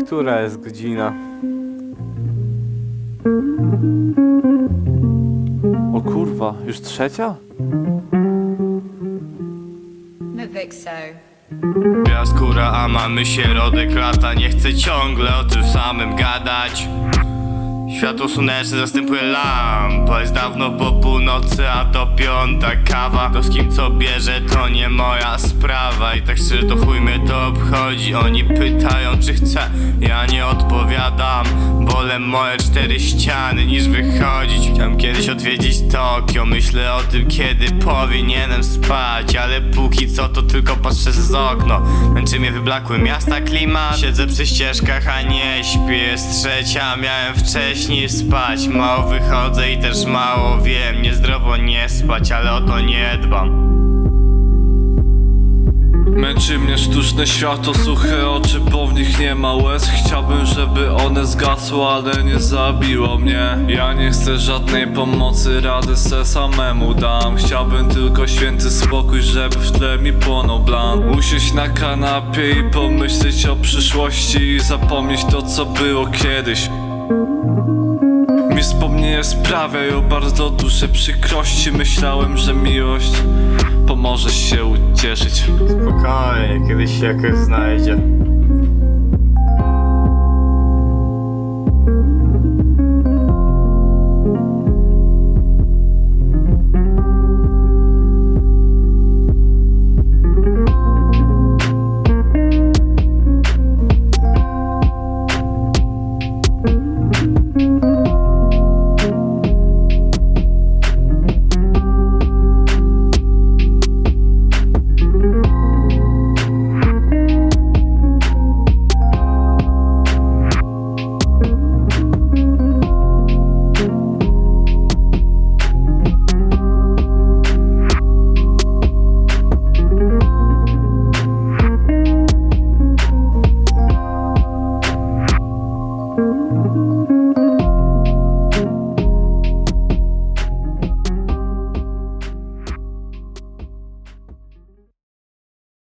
A która jest godzina? O kurwa, już trzecia? No think so. Ja skóra, a mamy środek lata Nie chcę ciągle o tym samym gadać Światło słoneczne zastępuje lampa Jest dawno po północy, a to piąta kawa. To z kim co bierze, to nie moja sprawa. I tak szczerze to chuj mnie to obchodzi. Oni pytają czy chcę, ja nie odpowiadam. Wolę moje cztery ściany niż kiedyś odwiedzić Tokio. Myślę o tym kiedy powinienem spać Ale póki co to tylko patrzę z okno. Męczy mnie wyblakły miasta klimat. Siedzę przy ścieżkach, a nie śpię. Jest trzecia, miałem wcześniej spać. Mało wychodzę i też mało wiem. Niezdrowo nie spać, ale o to nie dbam Męczy mnie sztuczne światło, suche oczy, bo w nich nie ma łez. Chciałbym, żeby one zgasły, ale nie zabiło mnie. Ja nie chcę żadnej pomocy, radę se samemu dam. Chciałbym tylko święty spokój, żeby w tle mi płonął blan Usiąść na kanapie i pomyśleć o przyszłości I zapomnieć to, co było kiedyś mi wspomnienie sprawiają bardzo duże przykrości. Myślałem, że miłość pomoże się ucieszyć. Spokojnie, kiedyś się jakoś znajdzie